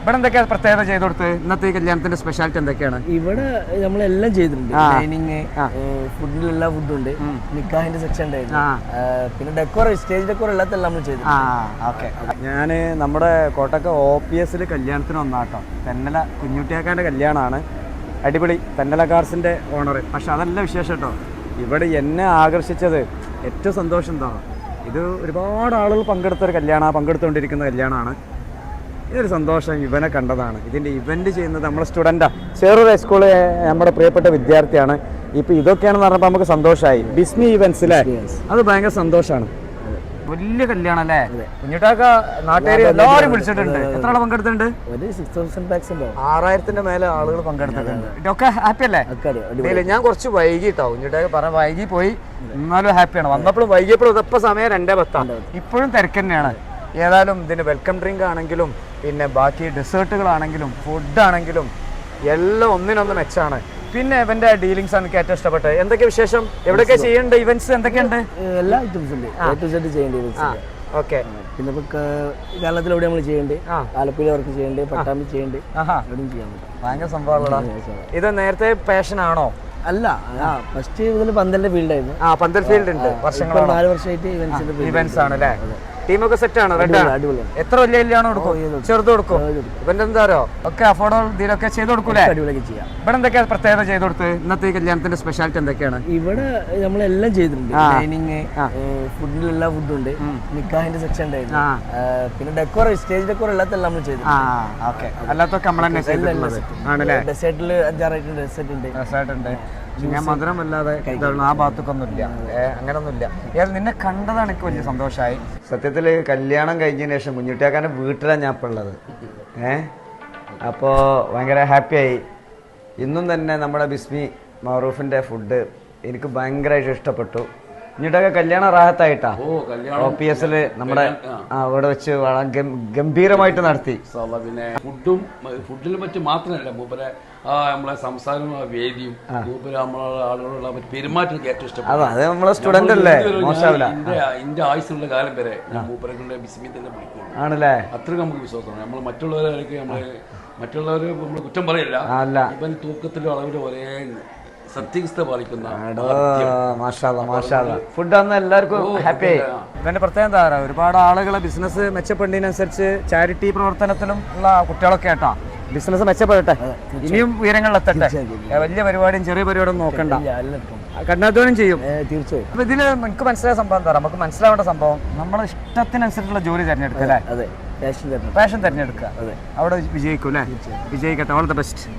ഇവിടെ എന്തൊക്കെയാ പ്രത്യേകത ചെയ്ത് കൊടുത്ത് ഇന്നത്തെ ഈ കല്യാണത്തിന്റെ സ്പെഷ്യാലിറ്റി എന്തൊക്കെയാണ്? ഇവിടെ നമ്മളെല്ലാം ചെയ്തിട്ടുണ്ട്. ഡൈനിങ്. ഫുഡിൽ എല്ലാ ഫുഡും ഉണ്ട്. നിക്കാഹിന്റെ സെക്ഷൻ ഉണ്ടായിരുന്നു. പിന്നെ ഡെക്കോർ സ്റ്റേജ് ഡെക്കോർ എല്ലാത്തെല്ലാം നമ്മൾ ചെയ്തു ഓക്കെ. ഞാൻ നമ്മുടെ കോട്ടക്ക ഒ പി എസിൽ കല്യാണത്തിന് ഒന്നാട്ടോ തെന്നല കുഞ്ഞുട്ടിയാക്കാന്റെ കല്യാണമാണ്. അടിപൊളി തെന്നല കാർസിന്റെ ഓണർ പക്ഷെ അതല്ല വിശേഷം കേട്ടോ ഇവിടെ എന്നെ ആകർഷിച്ചത് ഏറ്റവും സന്തോഷം എന്താ? ഇത് ഒരുപാട് ആളുകൾ പങ്കെടുത്ത ഒരു കല്യാണമാണ്. പങ്കെടുത്തുകൊണ്ടിരിക്കുന്ന കല്യാണമാണ്. ഇതൊരു സന്തോഷം ഇവനെ കണ്ടതാണ്. ഇതിന്റെ ഇവന്റ് ചെയ്യുന്നത് നമ്മുടെ സ്റ്റുഡന്റാണ് ചെറു ഹൈസ്കൂളിലെ നമ്മുടെ പ്രിയപ്പെട്ട വിദ്യാർത്ഥിയാണ്. ഇപ്പോൾ ഇതൊക്കെയാണെന്ന് പറഞ്ഞപ്പോൾ നമുക്ക് സന്തോഷമായി ബിസ്മി ഇവൻസ് അല്ലേ അത് ഭയങ്കര സന്തോഷമാണ് വലിയ കല്യാണം അല്ലേ? കുഞ്ഞിട്ടാക്ക നാട്ടുകാർ എല്ലാവരും വിളിച്ചിട്ടുണ്ട്. എത്ര ആളെ പങ്കെടുത്തിട്ടുണ്ട്? ഒരു സിക്സ് തൗസൻഡ് പാക്സ് ഉണ്ടാവും ആറായിരത്തിന്റെ മേലെ ആളുകൾ പങ്കെടുത്തിട്ടുണ്ട്. ഇതൊക്കെ ഹാപ്പി അല്ലേ? ഞാൻ കുറച്ച് വൈകിട്ടോ. കുഞ്ഞിട്ടാക്ക പറഞ്ഞ വൈകി പോയി. എന്നാലും ഹാപ്പിയാണ് വന്നപ്പോഴും വൈകിയപ്പോഴും ഇതപ്പോ സമയം രണ്ടേ പത്താണ് ഇപ്പോഴും തിരക്ക് തന്നെയാണ്. ഏതായാലും ഇതിന് വെൽക്കം ഡ്രിങ്ക് ആണെങ്കിലും പിന്നെ ബാക്കി ഡെസേർട്ടുകളാണെങ്കിലും ഫുഡാണെങ്കിലും എല്ലാം ഒന്നിനൊന്ന് മെച്ചാണ്. പിന്നെ ഇവന്റെ ഡീലിങ്സ് ആണ് എനിക്ക് ഏറ്റവും ഇഷ്ടപ്പെട്ടത്. എന്തൊക്കെ വിശേഷം? എവിടെയൊക്കെ ചെയ്യേണ്ട? ഇവന്റ്സ് എന്തൊക്കെയുണ്ട്? എല്ലാ ഐറ്റംസ് ഉണ്ട്. എ ടു സെറ്റ് ചെയ്യേണ്ടി വരും ഓക്കെ. പിന്നെ കേരളത്തിൽ എവിടെ നമ്മൾ ചെയ്യേണ്ടത് ആലപ്പുഴ വർക്ക് ചെയ്യേണ്ടത് പട്ടാമ്പി ചെയ്യേണ്ടത് എവിടെയും ചെയ്യാൻ പറ്റും. ഭയങ്കര സംഭവമുള്ളതാ ഇത് നേരത്തെ പാഷൻ ആണോ? അല്ല ഫസ്റ്റ് മുതൽ പന്തലിന്റെ ഫീൽഡായിരുന്നു ആ പന്തൽ ഫീൽഡ് ഉണ്ട്. ഇപ്പൊ നാല് വർഷമായിട്ട് ഇവന്റ്സ് ആണ് അല്ലേ ടീമൊക്കെ സെറ്റ് ആണ് റെഡ്? ആണ് എത്ര വലിയ കല്യാണം കൊടുക്കും? ചെറുത് കൊടുക്കും? ഇവന്റെ എന്താ അറിയോ ഒക്കെ അഫോർഡബിൾ ഇതിലൊക്കെ ചെയ്ത് കൊടുക്കൂലേ? ഇവിടെ എന്തൊക്കെയാ പ്രത്യേകത ചെയ്ത് കൊടുത്ത്? ഇന്നത്തെ ഈ കല്യാണത്തിന്റെ സ്പെഷ്യാലിറ്റി എന്തൊക്കെയാണ്? ഇവിടെ നമ്മളെല്ലാം ചെയ്തിട്ടുണ്ട്. ഡൈനിങ്. ഫുഡിൽ എല്ലാ ഫുഡും ഉണ്ട്. നിക്കാഹിന്റെ സെക്ഷൻ ഉണ്ടായിരുന്നു. പിന്നെ ഡെക്കോർ സ്റ്റേജ് ഡെക്കോർ എല്ലാത്തെല്ലാം നമ്മൾ ചെയ്തു അല്ലാത്തൊക്കെ നമ്മൾ തന്നെ ഡെസേർട്ടിൽ അഞ്ചാറ് ഡെസേർട്ട് ഉണ്ട്. രസമായിട്ടുണ്ട് പക്ഷെ ഞാൻ മധുരം വല്ലാതെ ആ ഭാഗത്തൊക്കൊന്നുമില്ല. ഇല്ല ഇയാൾ നിന്നെ കണ്ടതാണ് എനിക്ക് വലിയ സന്തോഷമായി. സത്യത്തിൽ കല്യാണം കഴിഞ്ഞതിന് ശേഷം കുഞ്ഞുട്ടിയാക്കാന്റെ വീട്ടിലാണ് ഞാൻ ഇപ്പോൾ ഉള്ളത്. ഏ? അപ്പോൾ ഭയങ്കര ഹാപ്പിയായി. ഇന്നും തന്നെ നമ്മുടെ ബിസ്മി മറൂഫിന്റെ ഫുഡ് എനിക്ക് ഭയങ്കരമായിട്ട് ഇഷ്ടപ്പെട്ടു. കുഞ്ഞുട്ടിയൊക്കെ കല്യാണ റാഹത്തായിട്ടാ. ഒ പി എസിൽ നമ്മുടെ അവിടെ വെച്ച് വളരെ ഗംഭീരമായിട്ട് നടത്തി. പിന്നെ ഫുഡും ഫുഡിൽ പറ്റി മാത്രമല്ല മൂപ്പരെ ആ നമ്മളെ സംസാരവും വേദിയും മൂപ്പര് നമ്മളെ ആളുകളുള്ള പെരുമാറ്റം ഏറ്റവും ഇഷ്ടപ്പെട്ടു. അതാ നമ്മളെ സ്റ്റുഡന്റ് അല്ലേ? മോശമാവില്ല എന്റെ ആയുസുള്ള കാലം വരെ ഞാൻ മൂപ്പരെ കൊണ്ട് ബിസ്മി തന്നെ വിളിക്കുള്ളൂ ആണല്ലേ? അത്ര നമുക്ക് വിശ്വാസമാണ്. നമ്മൾ മറ്റുള്ളവരൊക്കെ നമ്മൾ മറ്റുള്ളവരെ നമ്മൾ കുറ്റം പറയില്ല. അല്ല. ഇവൻ തൂക്കത്തിലും അളവിലും ഒരേ സത്യസ്ഥ പാലിക്കുന്ന ഫുഡ് അന്ന് എല്ലാവർക്കും ഹാപ്പി. ആയി ഇതിന്റെ പ്രത്യേകത എന്താ പറയുക ഒരുപാട് ആളുകളെ ബിസിനസ് മെച്ചപ്പെടുന്നതിനനുസരിച്ച് ചാരിറ്റി പ്രവർത്തനത്തിലും ഉള്ള കുട്ടികളൊക്കെ ആട്ടാ ബിസിനസ് മെച്ചപ്പെടട്ടെ. ഇനിയും ഉയരങ്ങളിലെത്തട്ടെ. എത്തട്ടെ വലിയ പരിപാടിയും ചെറിയ പരിപാടിയും നോക്കണ്ട. കഠിനാധ്വാനം ചെയ്യും. തീർച്ചയായും. അപ്പൊ ഇതിൽ നമുക്ക് മനസ്സിലായ സംഭവം എന്താ പറയുക നമുക്ക് മനസ്സിലാവേണ്ട സംഭവം നമ്മുടെ ഇഷ്ടത്തിനനുസരിച്ചുള്ള ജോലി തിരഞ്ഞെടുക്കുക അല്ലേ? പാഷൻ തിരഞ്ഞെടുക്കുക. അവിടെ വിജയിക്കും അല്ലേ? വിജയിക്കട്ടെ. All the best